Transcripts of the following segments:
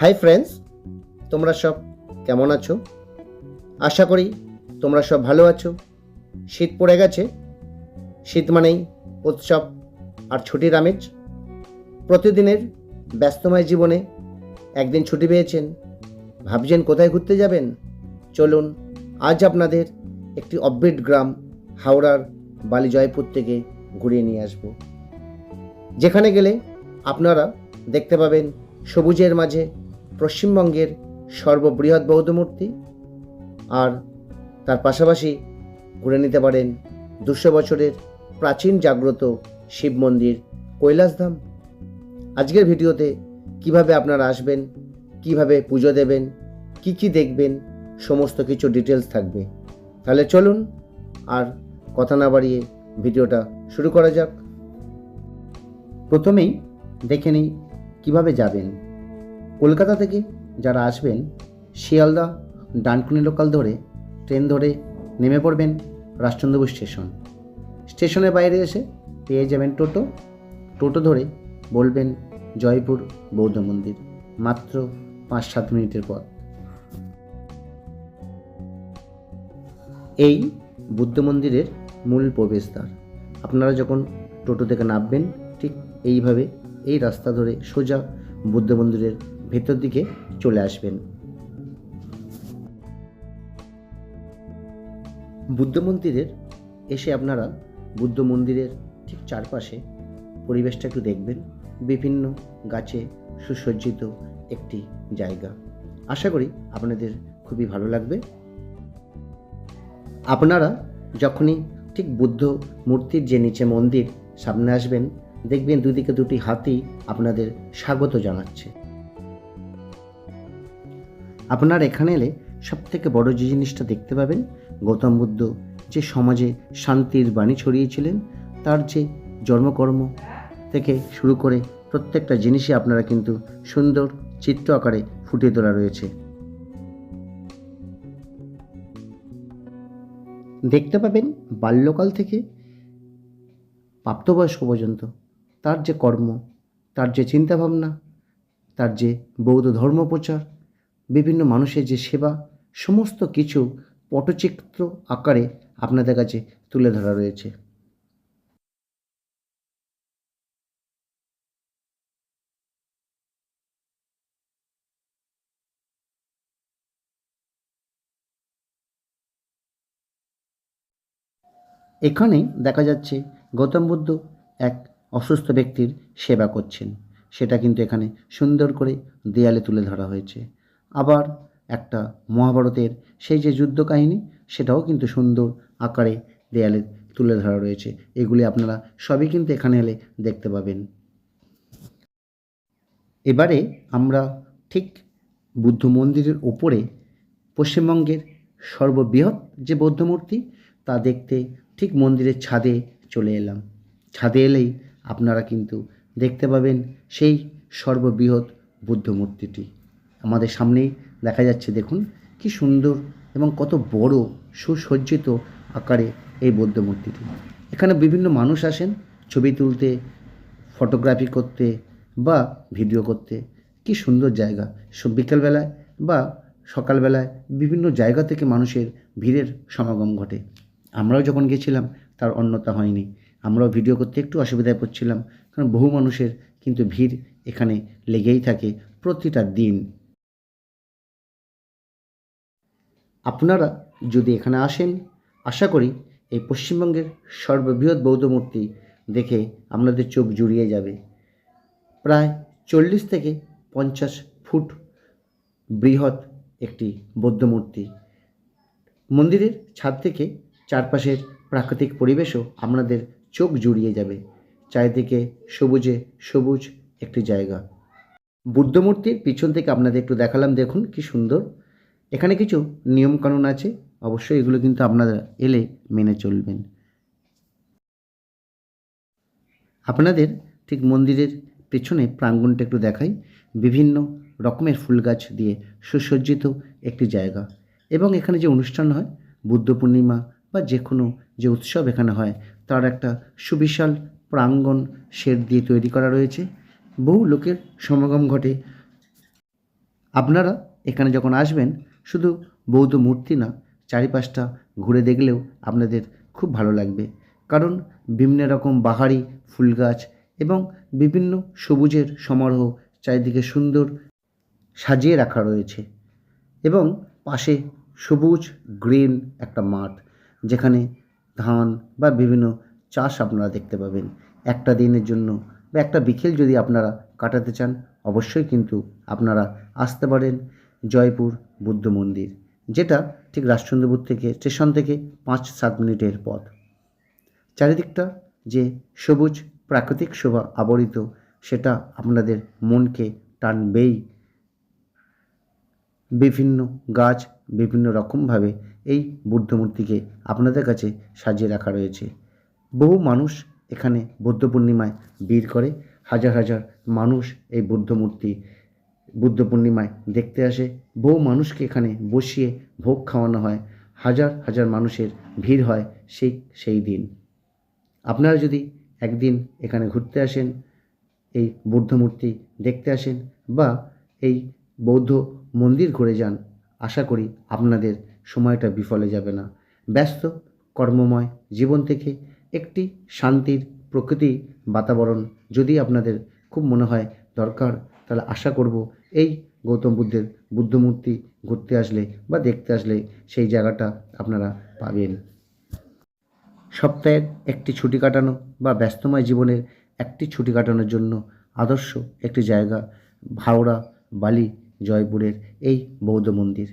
Hi friends তোমরা সব কেমন আছো? আশা করি তোমরা সব ভালো আছো। শীত পড়ে গেছে। শীত মানেই উৎসব আর ছুটির আমেজ। প্রতিদিনের ব্যস্তময় জীবনে একদিন ছুটি পেয়েছেন। ভাবছেন কোথায় ঘুরতে যাবেন? চলুন, আজ আপনাদের একটি অববিট গ্রাম হাওড়ার বালি জয়পুর থেকে ঘুরিয়ে নিয়ে আসব। যেখানে গেলে আপনারা দেখতে পাবেন সবুজের মাঝে পশ্চিমবঙ্গের সর্ববৃহৎ বৌদ্ধ মূর্তি আর তার পাশাপাশি ঘুরে নিতে পারেন দুশো বছরের প্রাচীন জাগ্রত শিব মন্দির কৈলাসধাম। আজকের ভিডিওতে কীভাবে আপনারা আসবেন, কীভাবে পুজো দেবেন, কি কি দেখবেন, সমস্ত কিছু ডিটেলস থাকবে। তাহলে চলুন আর কথা না বাড়িয়ে ভিডিওটা শুরু করা যাক। প্রথমেই দেখে নিই কীভাবে যাবেন। কলকাতা থেকে যারা আসবেন, শিয়ালদা, ডানকুনি লোকাল ধরে ট্রেন ধরে নেমে পড়বেন রাজচন্দ্রপুর স্টেশন স্টেশনের বাইরে এসে পেয়ে যাবেন টোটো। টোটো ধরে বলবেন জয়পুর বৌদ্ধ মন্দির। মাত্র পাঁচ সাত মিনিটের পথ। এই বুদ্ধ মন্দিরের মূল প্রবেশদ্বার। আপনারা যখন টোটো থেকে নামবেন, ঠিক এইভাবে এই রাস্তা ধরে সোজা বুদ্ধ মন্দিরের ভেতর দিকে চলে আসবেন। বুদ্ধ মন্দিরের, এসে আপনারা বুদ্ধ মন্দিরের ঠিক চারপাশে পরিবেশটা একটু দেখবেন। বিভিন্ন গাছে সুসজ্জিত একটি জায়গা। আশা করি আপনাদের খুবই ভালো লাগবে। আপনারা যখনই ঠিক বুদ্ধ মূর্তির যে নিচে মন্দির সামনে আসবেন, দেখবেন দুদিকে দুটি হাতি আপনাদের স্বাগত জানাচ্ছে। আপনার এখানে এলে সব থেকে বড় যে জিনিসটা দেখতে পাবেন, গৌতম বুদ্ধ যে সমাজে শান্তির বাণী ছড়িয়েছিলেন, তার যে জন্মকর্ম থেকে শুরু করে প্রত্যেকটা জিনিসই আপনারা কিন্তু সুন্দর চিত্র আকারে ফুটিয়ে তোলা রয়েছে। দেখতে পাবেন বাল্যকাল থেকে প্রাপ্তবয়স্ক পর্যন্ত তার যে কর্ম, তার যে চিন্তাভাবনা, তার যে বৌদ্ধ ধর্ম প্রচার বিভিন্ন মানুষের যে সেবা, সমস্ত কিছু পটচিত্র আকারে আপনাদের কাছে তুলে ধরা রয়েছে। এখানে দেখা যাচ্ছে গৌতম বুদ্ধ এক অসুস্থ ব্যক্তির সেবা করছেন। সেটা কিন্তু এখানে সুন্দর করে দেয়ালে তুলে ধরা হয়েছে। আবার একটা মহাভারতের সেই যে যুদ্ধ কাহিনী সেটাও কিন্তু সুন্দর আকারে দেয়ালে তুলে ধরা রয়েছে। এগুলি আপনারা সবই কিন্তু এখানে এলে দেখতে পাবেন। এবারে আমরা ঠিক বুদ্ধ মন্দিরের ওপরে পশ্চিমবঙ্গের সর্ববৃহৎ যে বৌদ্ধ মূর্তি, তা দেখতে ঠিক মন্দিরের ছাদে চলে এলাম। ছাদে এলেই আপনারা কিন্তু দেখতে পাবেন সেই সর্ববৃহৎ বুদ্ধ মূর্তিটি। আমাদের সামনেই দেখা যাচ্ছে, দেখুন, কি সুন্দর এবং কত বড় সুসজ্জিত আকারে এই বৌদ্ধ মূর্তিটি। এখানে বিভিন্ন মানুষ আসেন, ছবি তুলতে, ফটোগ্রাফি করতে বা ভিডিও করতে। কি সুন্দর জায়গা। সব বিকেলবেলায় বা সকালবেলায় বিভিন্ন জায়গা থেকে মানুষের ভিড়ের সমাগম ঘটে। আমরাও যখন গেছিলাম, তার অন্যতা হয়নি। আমরাও ভিডিও করতে একটু অসুবিধায় পড়ছিলাম, কারণ বহু মানুষের কিন্তু ভিড় এখানে লেগেই থাকে প্রতিটা দিন। আপনারা যদি এখানে আসেন, আশা করি এই পশ্চিমবঙ্গের সর্ববৃহৎ বৌদ্ধ মূর্তি দেখে আপনাদের চোখ জুড়িয়ে যাবে। প্রায় চল্লিশ থেকে পঞ্চাশ ফুট বৃহৎ একটি বৌদ্ধ মূর্তি। মন্দিরের ছাদ থেকে চারপাশের প্রাকৃতিক পরিবেশও আপনাদের চোখ জুড়িয়ে যাবে। চারিদিকে সবুজে সবুজ একটি জায়গা। বুদ্ধমূর্তির পিছন থেকে আপনাদের একটু দেখালাম, দেখুন কি সুন্দর। এখানে কিছু নিয়মকানুন আছে, অবশ্যই এগুলো কিন্তু আপনারা এলে মেনে চলবেন। আপনাদের ঠিক মন্দিরের পেছনে প্রাঙ্গণটা একটু দেখাই। বিভিন্ন রকমের ফুল গাছ দিয়ে সুসজ্জিত একটি জায়গা। এবং এখানে যে অনুষ্ঠান হয়, বুদ্ধ পূর্ণিমা বা যে কোনো যে উৎসব এখানে হয়, তার একটা সুবিশাল প্রাঙ্গণ শেড দিয়ে তৈরি করা রয়েছে। বহু লোকের সমাগম ঘটে। আপনারা এখানে যখন আসবেন শুধু বৌদ্ধ মূর্তি না, চারিপাশটা ঘুরে দেখলেও আপনাদের খুব ভালো লাগবে। কারণ বিভিন্ন রকম বাহারি ফুল গাছ এবং বিভিন্ন সবুজের সমারোহ চারিদিকে সুন্দর সাজিয়ে রাখা রয়েছে এবং পাশে সবুজ গ্রিন একটা মাঠ, যেখানে ধান বা বিভিন্ন চাষ আপনারা দেখতে পাবেন। একটা দিনের জন্য বা একটা বিকেল যদি আপনারা কাটাতে চান, অবশ্যই কিন্তু আপনারা আসতে পারেন। জয়পুর বুদ্ধ মন্দির, যেটা ঠিক রাজচন্দ্রপুর থেকে স্টেশন থেকে পাঁচ সাত মিনিটের পথ। চারিদিকটা যে সবুজ প্রাকৃতিক শোভা আবরিত, সেটা আপনাদের মনকে টানবেই। বিভিন্ন গাছ বিভিন্ন রকমভাবে এই বুদ্ধ মূর্তিকে আপনাদের কাছে সাজিয়ে রাখা রয়েছে। বহু মানুষ এখানে বুদ্ধ পূর্ণিমায় ভিড় করে, হাজার হাজার মানুষ এই বুদ্ধ মূর্তি বুদ্ধ পূর্ণিমায় দেখতে আসে। বহু মানুষকে এখানে বসিয়ে ভোগ খাওয়ানো হয়। হাজার হাজার মানুষের ভিড় হয় সেই সেই দিন। আপনারা যদি একদিন এখানে ঘুরতে আসেন, এই বুদ্ধ মূর্তি দেখতে আসেন বা এই বৌদ্ধ মন্দির ঘুরে যান, আশা করি আপনাদের সময়টা বিফলে যাবে না। ব্যস্ত, কর্মময় জীবন থেকে একটি শান্তির প্রকৃতি বাতাবরণ যদি আপনাদের খুব মনে হয় দরকার, তাহলে আশা করব এই গৌতম বুদ্ধের বুদ্ধ মূর্তি ঘুরতে আসলে বা দেখতে আসলে সেই জায়গাটা আপনারা পাবেন। সপ্তাহের একটি ছুটি কাটানো বা ব্যস্তময় জীবনের একটি ছুটি কাটানোর জন্য আদর্শ একটি জায়গা, হাওড়া, বালি, জয়পুরের এই বৌদ্ধ মন্দির।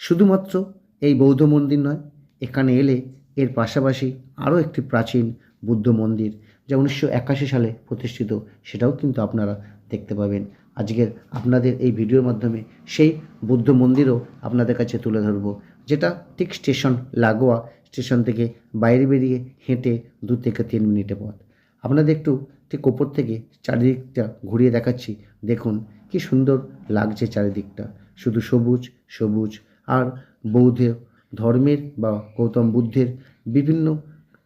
শুধুমাত্র এই বৌদ্ধ মন্দির নয়, এখানে এলে এর পাশাপাশি আরও একটি প্রাচীন বুদ্ধ মন্দির যা উনিশশো একাশি সালে প্রতিষ্ঠিত, সেটাও কিন্তু আপনারা দেখতে পাবেন। আজকের আপনাদের এই ভিডিওর মাধ্যমে সেই বুদ্ধ মন্দিরও আপনাদের কাছে তুলে ধরবো, যেটা ঠিক স্টেশন লাগোয়া, স্টেশন থেকে বাইরে বেরিয়ে হেঁটে দু থেকে তিন মিনিটে পথ। আপনাদের একটু ঠিক ওপর থেকে চারিদিকটা ঘুরিয়ে দেখাচ্ছি, দেখুন কি সুন্দর লাগছে চারিদিকটা। শুধু সবুজ সবুজ, আর বৌদ্ধ ধর্মের বা গৌতম বুদ্ধের বিভিন্ন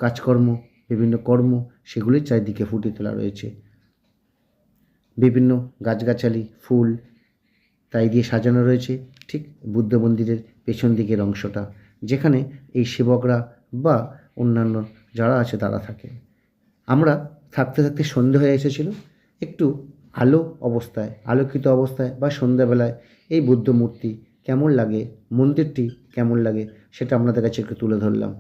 কাজকর্ম, বিভিন্ন কর্ম সেগুলির চারিদিকে ফুটে তোলা রয়েছে। বিভিন্ন গাছগাছালি, ফুল তাই দিয়ে সাজানো রয়েছে ঠিক বুদ্ধ মন্দিরের পেছন দিকের অংশটা, যেখানে এই সেবকরা বা অন্যান্য যারা আছে তারা থাকে। আমরা থাকতে থাকতে সন্ধে হয়ে এসেছিল, একটু আলো অবস্থায়, আলোকিত অবস্থায় বা সন্ধ্যাবেলায় এই বুদ্ধ মূর্তি কেমন লাগে, মন্দিরটি কেমন লাগে সেটা আপনাদের কাছে একটু তুলে ধরলাম।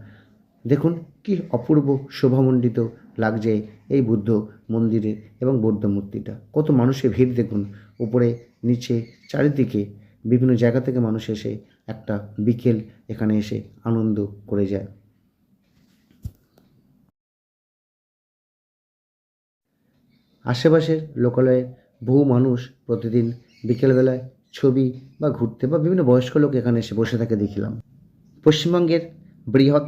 দেখুন কি অপূর্ব শোভামণ্ডিত লাগছে এই বুদ্ধ মন্দিরে এবং বৌদ্ধ মূর্তিটা। কত মানুষের ভিড় দেখুন। উপরে, নিচে, চারিদিকে বিভিন্ন জায়গা থেকে মানুষ এসে একটা বিকেল এখানে এসে আনন্দ করে যায়। আশেপাশের লোকালয়ে বহু মানুষ প্রতিদিন বিকেলবেলায় ছবি বা ঘুরতে বা বিভিন্ন বয়স্ক লোক এখানে এসে বসে থাকে দেখিলাম। পশ্চিমবঙ্গের বৃহৎ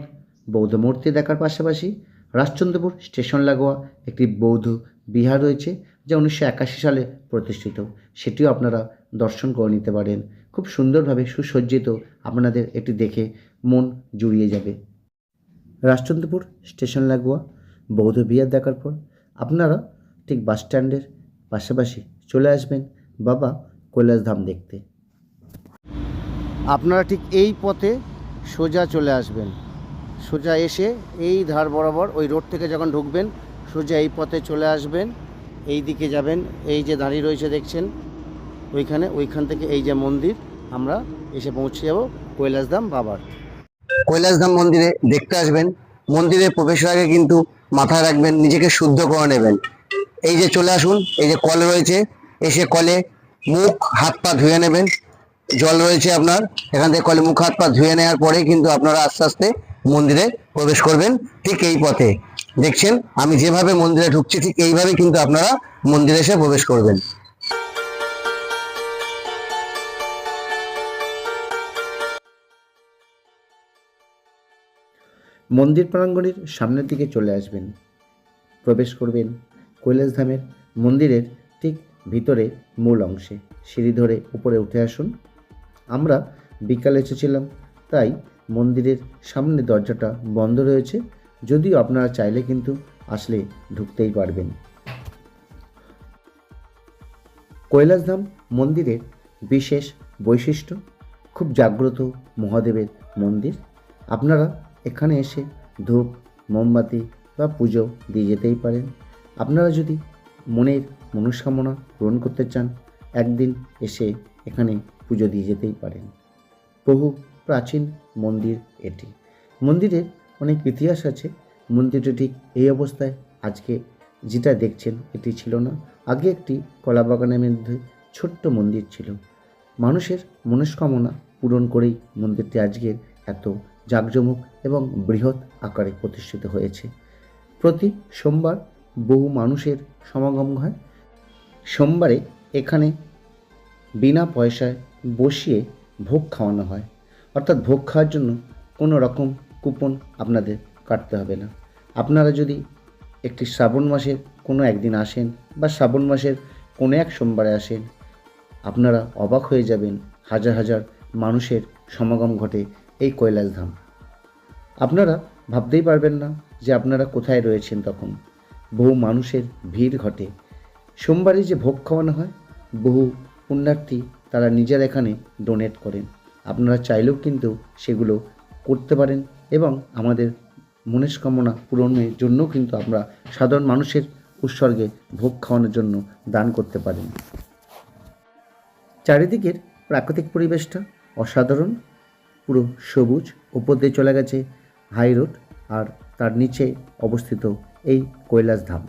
বৌদ্ধ মূর্তি দেখার পাশাপাশি রাজচন্দ্রপুর স্টেশন লাগোয়া একটি বৌদ্ধ বিহার রয়েছে, যা উনিশশো একাশি সালে প্রতিষ্ঠিত। সেটিও আপনারা দর্শন করে নিতে পারেন। খুব সুন্দরভাবে সুসজ্জিত আপনাদের এটি দেখে মন জুড়িয়ে যাবে। রাজচন্দ্রপুর স্টেশন লাগোয়া, বৌদ্ধ বিহার দেখার পর আপনারা ঠিক বাস স্ট্যান্ডের পাশাপাশি চলে আসবেন বাবা কৈলাসধাম দেখতে। আপনারা ঠিক এই পথে সোজা চলে আসবেন। সোজা এসে এই ধার বরাবর ওই রোড থেকে যখন ঢুকবেন, সোজা এই পথে চলে আসবেন, এই দিকে যাবেন, এই যে দাঁড়িয়ে রয়েছে দেখছেন, ওইখানে, ওইখান থেকে এই যে মন্দির, আমরা এসে পৌঁছে যাব কৈলাসধাম বাবার। কৈলাসধাম মন্দিরে দেখতে আসবেন, মন্দিরে প্রবেশের আগে কিন্তু মাথায় রাখবেন, নিজেকে শুদ্ধ করে নেবেন। এই যে চলে আসুন, এই যে কল রয়েছে, এসে কলে মুখ, হাত পা ধুয়ে নেবেন। জল রয়েছে আপনার, এখান থেকে কলে মুখ, হাত পা ধুয়ে নেওয়ার পরে কিন্তু আপনারা আস্তে আস্তে মন্দিরে প্রবেশ করবেন ঠিক এই পথে। দেখছেন? আমি যেভাবে মন্দিরে ঢুকছি ঠিক এইভাবে কিন্তু আপনারা মন্দিরে এসে প্রবেশ করবেন। মন্দির প্রাঙ্গণের সামনের দিকে চলে আসবেন। প্রবেশ করবেন কৈলাসধামের মন্দিরের ঠিক ভিতরে মূল অংশে। সিঁড়ি ধরে উপরে উঠে আসুন। আমরা বিকালে এসেছিলাম, তাই মন্দিরের সামনে দরজাটা বন্ধ রয়েছে। যদিও আপনারা চাইলে কিন্তু আসলে ঢুকতেই পারবেন। কৈলাসধাম মন্দিরের বিশেষ বৈশিষ্ট্য, খুব জাগ্রত মহাদেবের মন্দির। আপনারা এখানে এসে ধূপ, মোমবাতি বা পুজো দিয়ে যেতেই পারেন। আপনারা যদি মনের মনস্কামনা পূরণ করতে চান, একদিন এসে এখানে পুজো দিয়ে যেতেই পারেন। বহু প্রাচীন মন্দির এটি। মন্দিরের অনেক ইতিহাস আছে। মন্দিরটি ঠিক এই অবস্থায় আজকে যেটা দেখছেন এটি ছিল না। আগে একটি কলাবাগানের মধ্যে ছোট্ট মন্দির ছিল। মানুষের মনস্কামনা পূরণ করেই মন্দিরটি আজকের এত জাঁকজমক এবং বৃহৎ আকারে প্রতিষ্ঠিত হয়েছে। প্রতি সোমবার বহু মানুষের সমাগম হয়। সোমবারে এখানে বিনা পয়সায় বসিয়ে ভোগ খাওয়ানো হয়। অর্থাৎ ভোগ খাওয়ার জন্য কোনো রকম কুপন আপনাদের কাটতে হবে না। আপনারা যদি একটি শ্রাবণ মাসের কোনো একদিন আসেন বা শ্রাবণ মাসের কোনো এক সোমবারে আসেন, আপনারা অবাক হয়ে যাবেন হাজার হাজার মানুষের সমাগম ঘটে এই কৈলাস ধাম আপনারা ভাবতেই পারবেন না যে আপনারা কোথায় রয়েছেন তখন। বহু মানুষের ভিড় ঘটে। সোমবারে যে ভোগ খাওয়ানো হয়, বহু পুণ্যার্থী তারা নিজের এখানে ডোনেট করেন। আপনারা চাইলেও কিন্তু সেগুলো করতে পারেন এবং আমাদের মনস্কামনা পূরণের জন্য কিন্তু আমরা সাধারণ মানুষের উৎসর্গে ভোগ খাওয়ানোর জন্য দান করতে পারেন। চারিদিকের প্রাকৃতিক পরিবেশটা অসাধারণ, পুরো সবুজ, উপর দিয়ে চলে গেছে হাই রোড আর তার নিচে অবস্থিত এই কৈলাস ধাম।